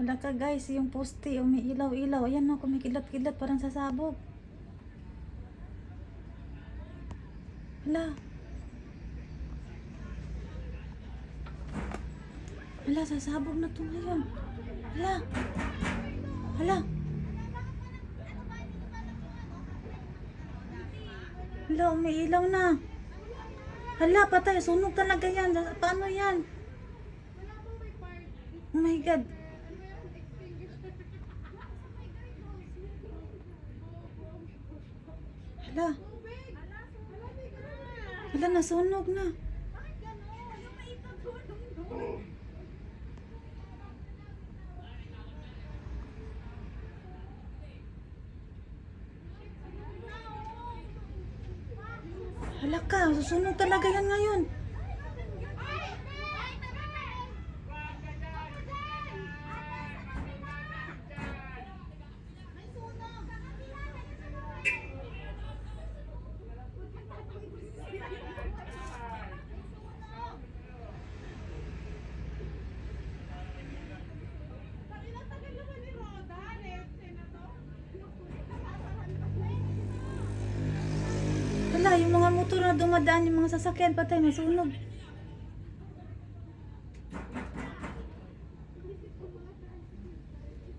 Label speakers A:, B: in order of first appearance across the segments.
A: Hala ka guys, yung poste, umiilaw-ilaw. Ayan no, kumikilat-kilat, parang sasabog. Hala. Hala, sasabog na to ngayon. Hala. Hala. Hala, umiilaw na. Hala, patay. Sunog talaga yan. Paano yan? Oh my God. Hala. Hala, nasunog na. Hala ka, susunog talaga yan ngayon. Yung mga motor na dumadaan, yung mga sasakyan, patay, masunog.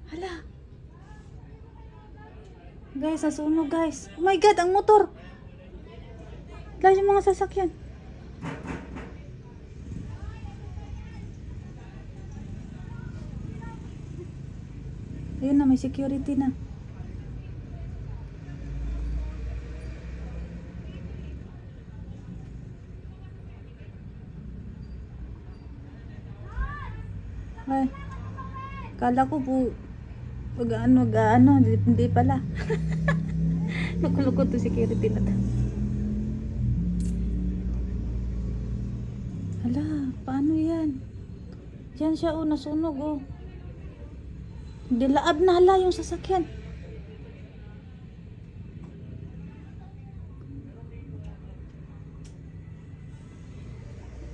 A: Hala. Guys, nasunog guys. Oh my God, ang motor. Hala, yung mga sasakyan. Ayun na, may security na. Ay, kala ko po, wag ano, wag ano, hindi, pala. Nakulukot to security na to. Hala, paano yan? Diyan siya oh, nasunog oh. Dilaab na hala yung sasakyan.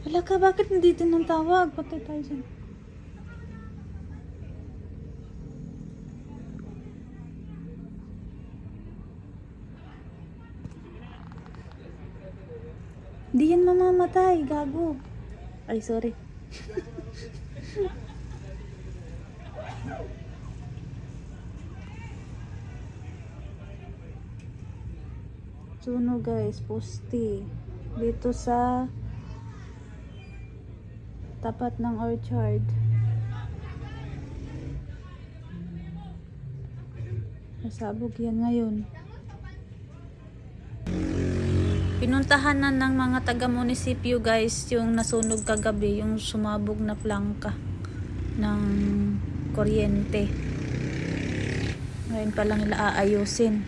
A: Hala ka, bakit hindi tinatawag? Patay tayo dyan. Di yan mamamatay, gago. Ay, sorry. Suno guys, poste. Dito sa tapat ng orchard. Nasabog yan ngayon. Pinuntahan na ng mga taga-munisipyo guys yung nasunog kagabi, yung sumabog na plangka ng kuryente. Ngayon pa lang nila aayusin.